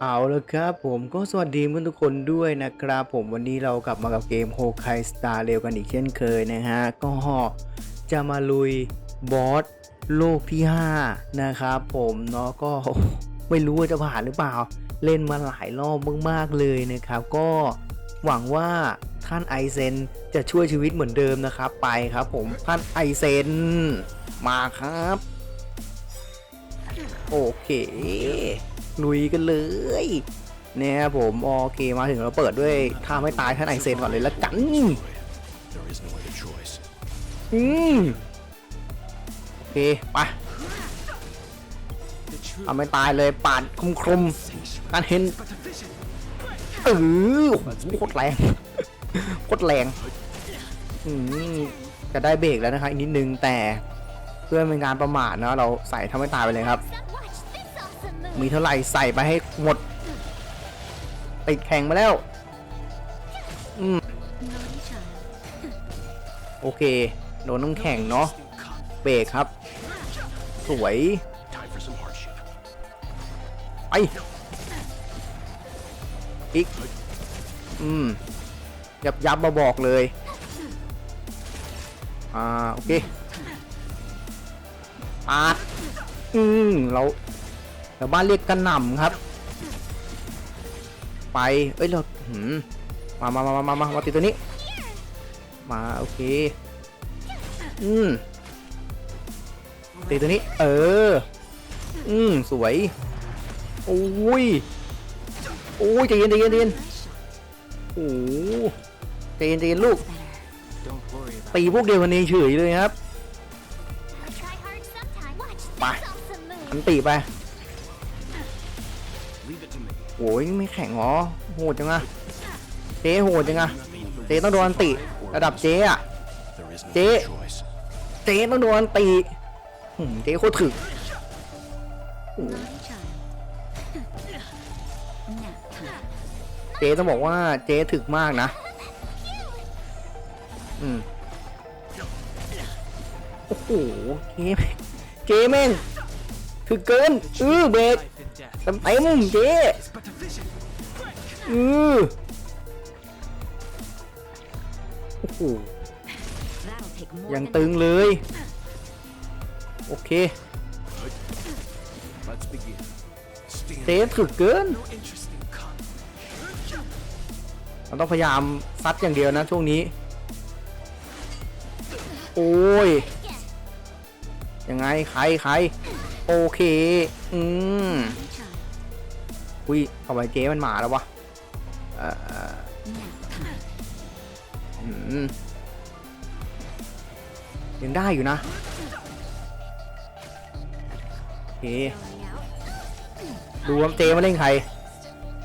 เอาละครับผมก็สวัสดีเพื่อนทุกคนด้วยนะครับ ผมวันนี้เรากลับมากับเกมโฮไคสตาร์เร็วกันอีกเช่นเคยนะฮะ ก็จะมาลุยบอสโลกที่ 5 นะครับผมเนาะก็ไม่รู้ว่าจะผ่านหรือเปล่า เล่นมาหลายรอบมากๆเลยนะครับ ก็หวังว่าท่านไอเซนจะช่วยชีวิตเหมือนเดิมนะครับ ไปครับผมท่านไอเซนมาครับ โอเค ลุยกันเลยเนี่ยผมโอเคมาถึงเราเปิดด้วยท่าไม่ตายท่านไอเซนก่อนเลยละกันอืมโอเคไปทำไม่ตายเลยปาดคมคมการเห็นเออโอ้โคตรแรงโคตรแรงอืมจะได้เบรกแล้วนะครับอีกนิดนึงแต่เพื่อเป็นการประมาทเนาะเราใส่ทำไม่ตายไปเลยครับ มีเท่าไหร่ใส่ไปให้หมดติดแข่งมาแล้ว Naughty child. โอเค โดนน้ำแข็งเนาะเบรกครับ สวยไปอีก อืม ยับยับมาบอกเลย อ่า โอเคปาดอืม เรา แถวบ้านเรียกกระหน่ำครับ ไป เอ้ยเราหืมมามามามามามามาติดตัวนี้ มาโอเค อืมติดตัวนี้ เออ อืมสวย โอ้ย โอ้ยใจเย็นใจเย็นใจเย็น Nice shot. โอ้โหใจเย็นใจเย็นลูก Better. Don't worry about ตีพวกเดียวกันเองเฉยเลยครับ I try hard sometimes. Watch this Bye. awesome อัน move. ตีไป โอ้ยไม่แข็งหรอโหดจังอะเจ๊โหดจังอะเจ๊ต้องโดนติ ระดับเจ๊อะ There is no Dễ. other choice. เจ๊ต้องโดนติหืมเจ๊โคตรถึกเจ๊ต้องบอกว่าเจ๊ถึกมากนะ อืมโอ้โหเจ๊เจ๊แม่งถึกเกิน อือเบรก เต็มเต็มเจ๊อือโอ้โหยังตึงเลย โอเคเจ๊ถึกเกินเราต้องพยายามซัดอย่างเดียวนะช่วงนี้ โอ้ย ยังไง ใครใคร โอเค อืม อุ้ยเอาไว้เจ๊มันมาแล้ววะเอ่อ Nap time. อืมยังได้อยู่นะโอเค Going out. ดูว่าเจ๊มาเล่นใคร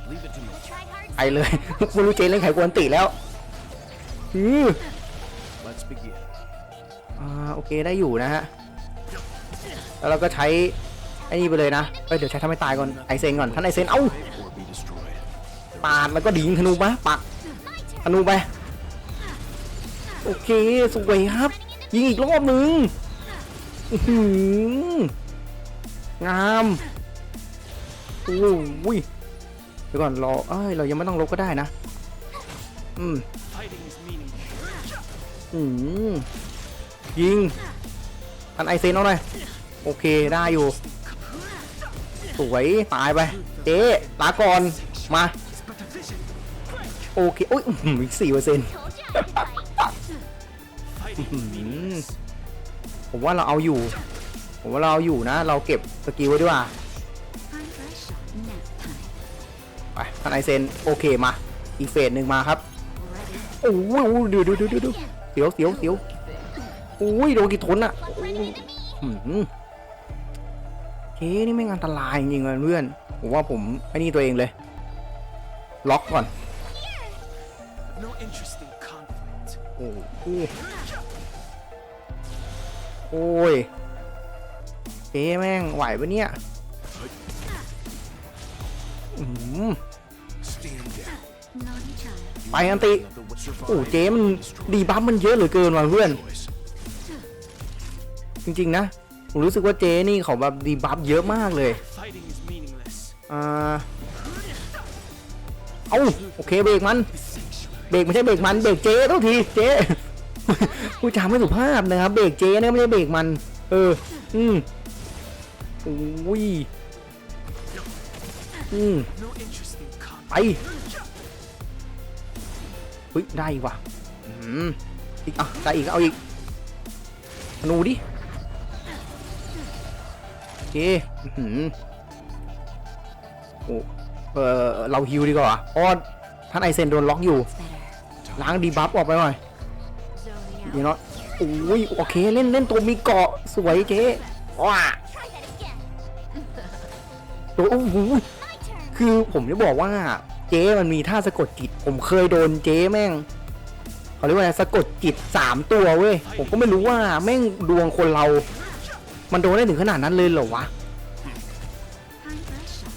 Leave it to me. Try hard ไปเลยไม่รู้เจ๊เล่นใครกวนติแล้วอือ Let's begin. อ่าโอเคได้อยู่นะฮะ แล้วเราก็ใช้ ไอ้นี่ไปเลยนะเอ้ยเดี๋ยวใช้ทำให้ตายก่อนไอเซนก่อนท่านไอเซนเอ้าปาดแล้วก็ดียิงธนูปะปักธนูไปโอเคสวยครับ ยิงอีกรอบหนึ่งงามโอ้ยเดี๋ยวก่อนรอเอ้ยเรายังไม่ต้องลบก็ได้นะ อืมอืมยิงอันไอเซนเอาหน่อยโอเคได้อยู่ สวยตายไป เจ๊ลาก่อนมา โอเคโอ้ยอีกสี่เปอร์เซ็นต์ผมว่าเราเอาอยู่ ผมว่าเราเอาอยู่นะ เราเก็บสกิลไว้ดีกว่าไปท่านไอเซนโอเคมา อีกเฟสหนึ่งมาครับโอ้ยโอ้ยเดี๋ยวเดี๋ยวเดี๋ยวเดี๋ยวเสียวเสียวเสียวโอ้ยโดนกี่ทนอะ เคนี่ไม่งอันตรายจริงๆเลยเพื่อน ผมว่าผมไอ้นี่ตัวเองเลย ล็อกก่อน No interest in conflict. โอ้โหโอ้ยเจ๊แม่งไหวปะเนี่ยอืม Stand down. Naughty child. ไปอันติ Another survive โอ้เจ๊มัน or be destroyed. ดีบัฟมันเยอะเหลือเกินว่ะเพื่อน Choice. จริง ๆ นะ ผมรู้สึกว่าเจ๊นี่เขาแบบดีบัฟเยอะมากเลย อ่า เอ้าโอเคเบรกมัน เบรกไม่ใช่เบรกมัน เบรกเจ๊ต้องที เจ๊ผู้จาไม่สุภาพนะครับ เบรกเจ๊นะไม่ใช่เบรกมัน เออ อืมอุ้ย อืมไปเฮ้ยได้อีกว่ะ อืม อีกอะได้อีกเอาอีกนูดิ เคอื้อหือโอ้เออเราฮิวดีกว่าเพราะว่าท่านไอเซนโดนล็อกอยู่ ล้างดีบัฟออกไปหน่อยดีเนาะโอ้ยโอเคเล่นเล่นตัวมีเกาะสวยเจ๊ว้าตัวโอ้โหคือผมจะบอกว่าเจ๊มันมีท่าสะกดจิต ผมเคยโดนเจ๊แม่งเขาเรียกว่าอะไรสะกดจิตสามตัวเว้ยผมก็ไม่รู้ว่าแม่งดวงคนเรา มันโดนได้ถึงขนาดนั้นเลยเหรอวะ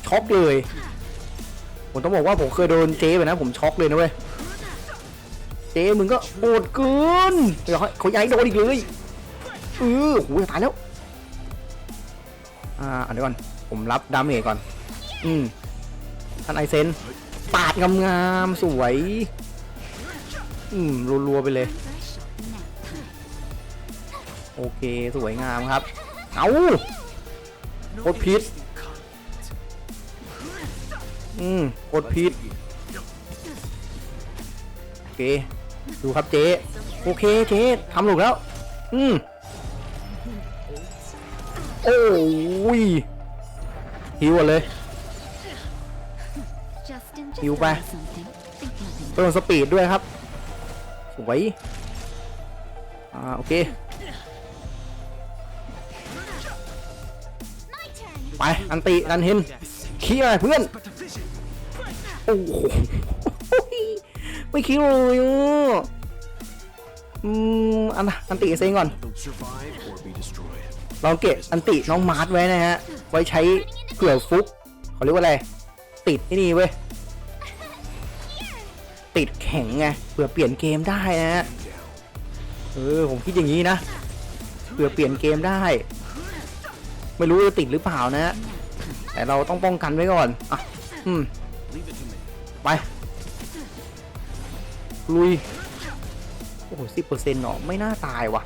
ช็อกเลย ผมต้องบอกว่าผมเคยโดนเจ๊ไปนะ ผมช็อกเลยนะเว้ย เจ๊มึงก็โหดเกินเดี๋ยวเขาย้ายโดนอีกเลยเออโหจะตายแล้ว อ่าอันเดี๋ยวก่อน ผมรับดาเมจก่อน อืมท่านไอเซน ปาดงามๆสวย อืมรัวๆไปเลย โอเค สวยงามครับ เอากดพิษอืมกดพิษโอเค ดูครับเจ๊ โอเคเจ๊ทำหลุกแล้ว อืมโอ้ยหิวเลยหิวไปเพิ่มสปีดด้วยครับ สวย อ่า โอเค อันติดันเห็นขี้อะไรเพื่อน โอ้โห ไม่คิดเลยอืมอันอันติเซ็งก่อน เราเก็บอันติน้องมาร์ทไว้นะฮะ ไว้ใช้เผื่อฟุกเขาเรียกว่าอะไร ติดที่นี่เว้ย ติดแข็งไง เผื่อเปลี่ยนเกมได้นะฮะ เออ ผมคิดอย่างนี้นะ เผื่อเปลี่ยนเกมได้ ไม่รู้จะติดหรือเปล่านะฮะแต่เราต้องป้องกันไว้ก่อนอะอืมไป ลุย โอ้โหสิบเปอร์เซ็นต์เนาะไม่น่าตายว่ะ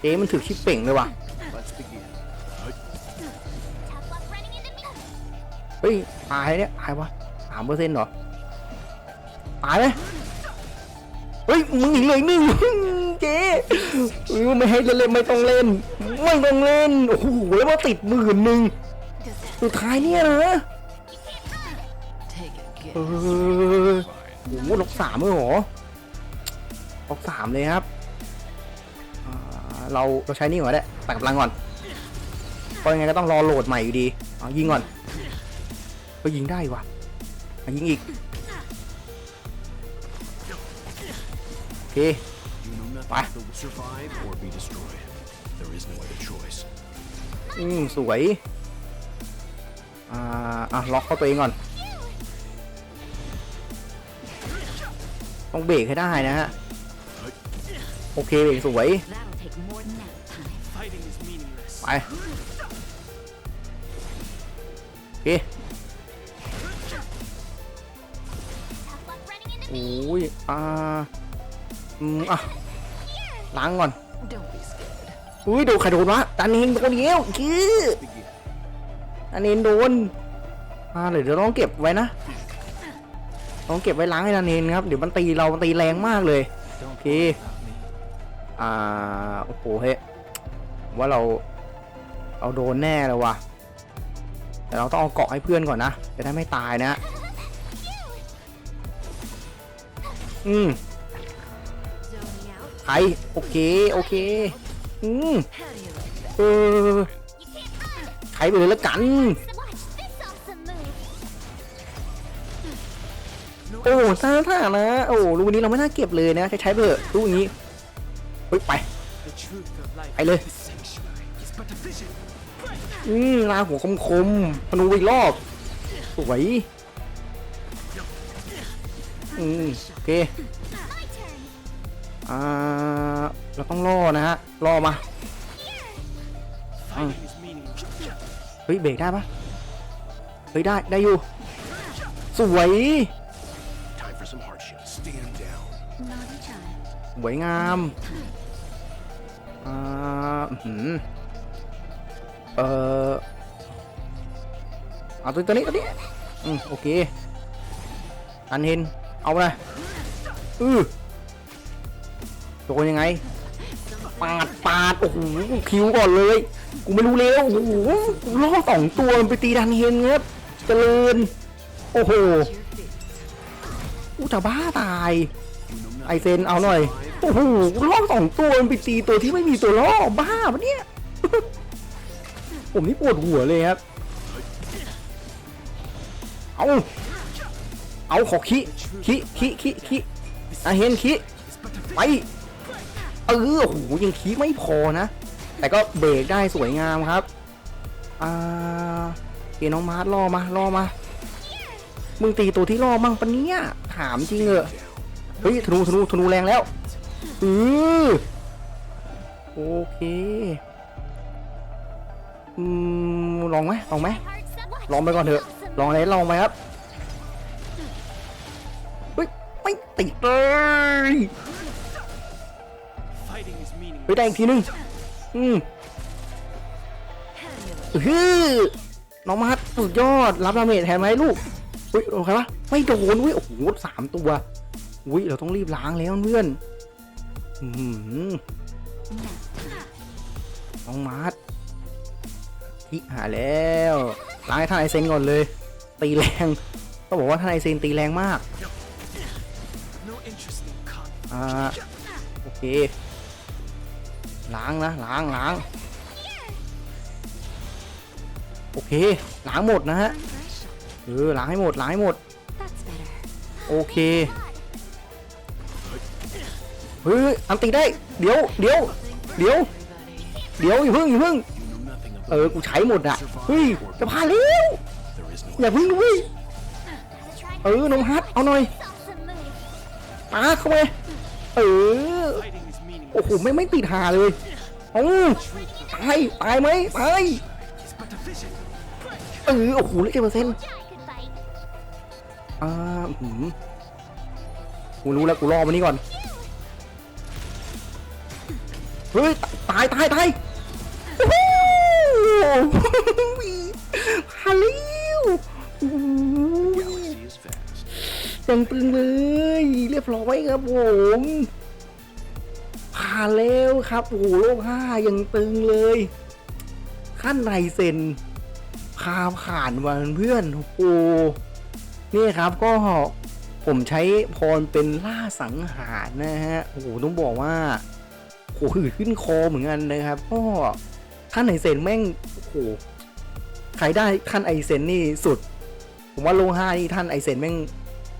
เจ๊มันถือชิปเป่งเลยว่ะเฮ้ยตายเนี่ยตายวะสามเปอร์เซ็นต์เหรอตายไหม เฮ้ยมึงอีกเลยหนึ่งเจ๊ไม่ให้เล่นไม่ต้องเล่น ไม่ต้องเล่นโอ้โหแล้วมาติดหมื่นหนึ่งสุดท้ายเนี่ยนะเออโอ้โหล็อกสามเลยเหรอล็อกสามเลยครับเราเราใช้นี่ก่อนก็ได้ตัดกำลังก่อนเพราะยังไงก็ต้องรอโหลดใหม่อยู่ดีเอายิงก่อนก็ยิงได้ว่ะยิงอีก เค You know nothing. Bye. They'll survive or be destroyed. There is no other choice. อืมสวย อ่า อะ ล็อกเข้าตัวเองก่อน ต้องเบรกให้ได้นะฮะ โอเคเบรกสวย That'll take more nap time. Fighting is meaningless. ไป โอเค Tough luck running into โอ้ยอ่า อืมอะล้างก่อน Don't be scared. อุ้ยโดนใครโดนวะตาเนนโดนเงี้ยวคือ Begin. ตาเนนโดนอ่าเดี๋ยวเดี๋ยวต้องเก็บไว้นะต้องเก็บไว้ล้างให้ตาเนนครับ เดี๋ยวมันตีเรามันตีแรงมากเลย โอเค อ่า โอ้โหเฮ้ยผมว่าเรา เราโดนแน่เลยว่ะ แต่เราต้องเอาเกาะให้เพื่อนก่อนนะ จะได้ไม่ตายนะ อืม Zoning out. ใครโอเคโอเคอืมเออใครไปเลยแล้วกัน โอ้ซ่าท่านะโอ้ลูนี้เราไม่น่าเก็บเลยนะ ใช้ใช้เถอะรูนี้เฮ้ยไปไปเลยอืมลาหัวคมคมพนูอีกรอบสวยอืมโอเค อ่าเราต้องล่อนะฮะล่อมา Fighting is meaningless. เฮ้ยเบรกได้ปะเฮ้ยได้ได้อยู่สวย Time for some hardship. Stand down. Naughty child. สวยงามอ่าอื้อหือเออเอาตัวตัวนี้ตัวนี้อืมโอเคอันเห็นเอาไปเลยอือ โดนยังไงปาดปาดโอ้โหคิวก่อนเลย กูไม่รู้แล้วโอ้โหกูล่อสองตัวมันไปตีดันเฮนครับเจริญโอ้โหอู้จะบ้าตายไอเซนเอาหน่อยโอ้โหล่อสองตัวมันไปตีตัวที่ไม่มีตัวล่อบ้าปะเนี่ยผมนี่ปวดหัวเลยครับเอาเอาขอขี้ขี้ขี้ขี้ขี้อะเห็นขี้ไป เออโอ้โหยังขี้ไม่พอนะ แต่ก็เบรกได้สวยงามครับ อ่าเกน้องมาร์ทล่อมาล่อมา มึงตีตัวที่ล่อมั่งปะเนี่ยถามจริงเหอะเฮ้ยธนูธนูธนูแรงแล้วอือโอเค อืมลองไหมลองไหมลองไปก่อนเถอะ ลองอะไรลองไปครับเฮ้ยไม่ติดเลย เฮ้ยได้อีกทีนึง อืมฮือน้องมาร์ทสุดยอด รับดาเมจแทนไหมลูกเฮ้ยโดนครวะไม่โดนเว้ยโอ้โหสามตัว อุ้ยเราต้องรีบล้างแล้วเพื่อนอืมน้องมาร์ทที่หาแล้วล้างให้ท่านไอเซนก่อนเลย ตีแรงต้องบอกว่าท่านไอเซนตีแรงมากอ่าโอเค ล้างนะล้างล้าง โอเคล้างหมดนะฮะเออล้างให้หมดล้างให้หมด โอเคเฮ้ยอันตีได้ เดี๋ยวเดี๋ยวเดี๋ยวเดี๋ยวอย่าพิ่งอย่าพิ่งเออกูใช้หมดอะเฮ้ยจะผ่านแล้วอย่าพิ่งด้ยเออน้องฮัทเอาหน่อยปาเข้าไปเออ โอ้โหไม่ไม่ติดหาเลยเอ้าตายตายไหมตายเออโอ้โหเหลือกี่เปอร์เซ็นต์อ่าหืมกูรู้แล้วกูรอมันนี้ก่อนเฮ้ยตายตายตายโอ้โหฮาลิวโอ้ย galaxy is vast. ยังตึงเลย เรียบร้อยครับผม ผ่านแล้วครับ โอ้โหโลกห้ายังตึงเลย ขั้นไรเซนพาผ่านวันเพื่อนโอ้โหนี่ครับก็ผมใช้พรเป็นล่าสังหารนะฮะ โอ้โห ต้องบอกว่าโหหืดขึ้นคอเหมือนกันนะครับ ก็ท่านไอเซนแม่ง โอ้โห ใครได้ท่านไอเซนนี่สุด ผมว่าโลห้านี่ท่านไอเซนแม่ง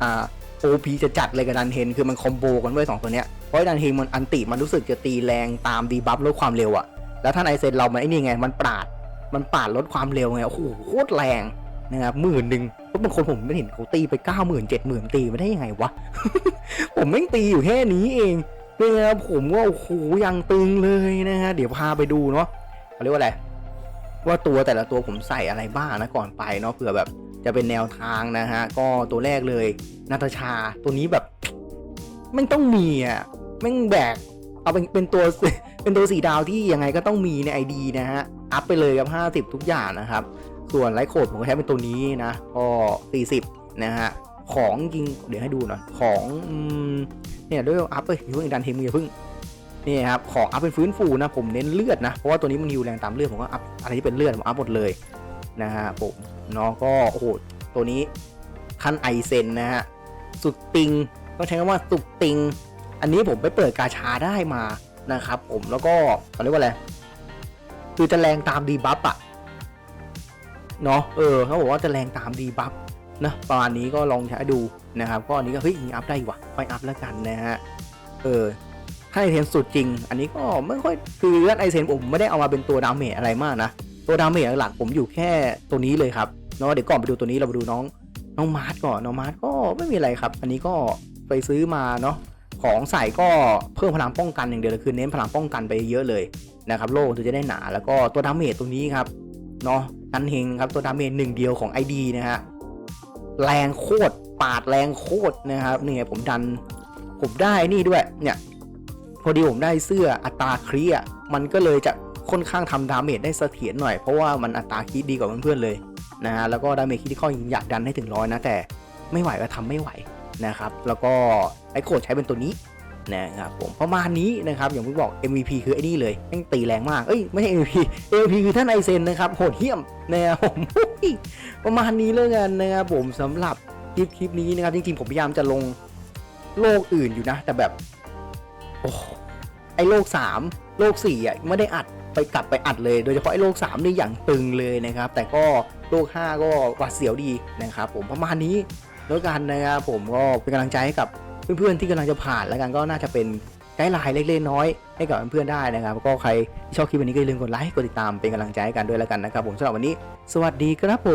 อ่าโอพีจะจัดเลยกับดันเฮนคือมันคอมโบกันด้วยสองตัวเนี้ย ราะดันเฮนมันอันติมันรู้สึกจะตีแรงตามดีบัฟลดความเร็วอะแล้วท่านไอเซนเรามันไอ้นี่ไง มันปาด มันปาดลดความเร็วไงโอ้โหโคตรแรงนะครับหมื่นหนึ่งเพราะบางคนผมไม่เห็นเขาตีไปเก้าหมื่นเจ็ดหมื่นตีไมาได้ยังไงวะ ผมแม่งตีอยู่แค่นี้เองนะครับผมว่าโอ้โหยังตึงเลยนะฮะเดี๋ยวพาไปดูเนาะเขาเรียกว่าอะไรว่าตัวแต่ละตัวผมใส่อะไรบ้างนะก่อนไปเนาะเผื่อแบบจะเป็นแนวทางนะฮะก็ตัวแรกเลยนาตาชาตัวนี้แบบไม่ต้องมีอะ แม่งแบก เอาเป็นเป็นตัวเป็นตัวสีดาวที่ยังไงก็ต้องมีในไอดีนะฮะ อัพไปเลยกับ 50 ทุกอย่างนะครับ ส่วนไลท์โคดผมก็ใช้เป็นตัวนี้นะ ก็40 นะฮะ ของจริง เดี๋ยวให้ดูหน่อย ของเนี่ยด้วยอัพเอ้ยอย่าเพิ่งดันเทมอย่าเพิ่งนี่ครับ ของอัพเป็นฟื้นฟูนะ ผมเน้นเลือดนะ เพราะว่าตัวนี้มันฮิวแรงตามเลือด ผมก็อัพอะไรที่เป็นเลือดผมอัพหมดเลยนะฮะผมเนาะก็โอ้โหตัวนี้ขั้นไอเซนนะฮะ สุดติงต้องใช้คำว่าสุดติง อันนี้ผมไปเปิดกาชาได้มานะครับ ผมแล้วก็เขาเรียกว่าอะไรคือจะแรงตามดีบัฟอะเนาะเออเขาบอกว่าจะแรงตามดีบัฟนะประมาณนี้ก็ลองใช้ดูนะครับ ก็อันนี้ก็เฮ้ยอัพได้ว่ะไปอัพแล้วกันนะฮะเออถ้าไอเทนสุดจริง อันนี้ก็ไม่ค่อยคือเลือดไอเทนผมไม่ได้เอามาเป็นตัวดาเมจอะไรมากนะตัวดาเมจหลักผมอยู่แค่ตัวนี้เลยครับเนาะเดี๋ยวก่อนไปดูตัวนี้เราไปดูน้องน้องมาร์ทก่อนน้องมาร์ทก็ไม่มีอะไรครับ อันนี้ก็ไปซื้อมาเนาะ ของใส่ก็เพิ่มพลังป้องกันอย่างเดียวเลยคือเน้นพลังป้องกันไปเยอะเลยนะครับโล่ถึงจะได้หนาแล้วก็ตัวดาเมจตัวนี้ครับเนาะกันเฮงครับตัวดาเมจหนึ่งเดียวของ ID นะฮะแรงโคตรปาดแรงโคตรนะครับนี่ไงผมดันผมได้นี่ด้วยเนี่ยพอดีผมได้เสื้ออัตราครีอะมันก็เลยจะค่อนข้างทำดาเมจได้เสถียรหน่อยเพราะว่ามันอัตราคิดดีกว่าเพื่อนๆเลยนะฮะแล้วก็ดาเมจคิดที่ข้อยิงอยากดันให้ถึงร้อยนะแต่ไม่ไหวก็ทำไม่ไหว นะครับ แล้วก็ไอโคดใช้เป็นตัวนี้นะครับผมประมาณนี้นะครับอย่างที่บอก MVP คือไอ้นี่เลยแม่งตีแรงมากเอ้ยไม่ใช่ MVP MVP คือท่านไอเซนนะครับโหดเหี้ยมนะครับผมประมาณนี้เลยกันนะครับผมสำหรับคลิปคลิปนี้นะครับจริงๆผมพยายามจะลงโลกอื่นอยู่นะ แต่แบบโอ้ไอโลก 3 โลก4อะไม่ได้อัดไปกลับไปอัดเลย โดยเฉพาะไอ้โลก3นี่อย่างตึงเลยนะครับ แต่ก็โลก 5 ก็หวาดเสียวดีนะครับผมประมาณนี้ แล้วกันนะครับผมก็เป็นกำลังใจให้กับเพื่อนๆที่กำลังจะผ่านแล้วกันก็น่าจะเป็นไกด์ไลน์เล็กๆน้อยให้กับเพื่อนๆได้นะครับ ก็ใครที่ชอบคลิปวันนี้ก็อย่าลืมกดไลค์กดติดตามเป็นกำลังใจให้กันด้วยแล้วกันนะครับผมสำหรับวันนี้ สวัสดีครับผ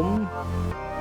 ม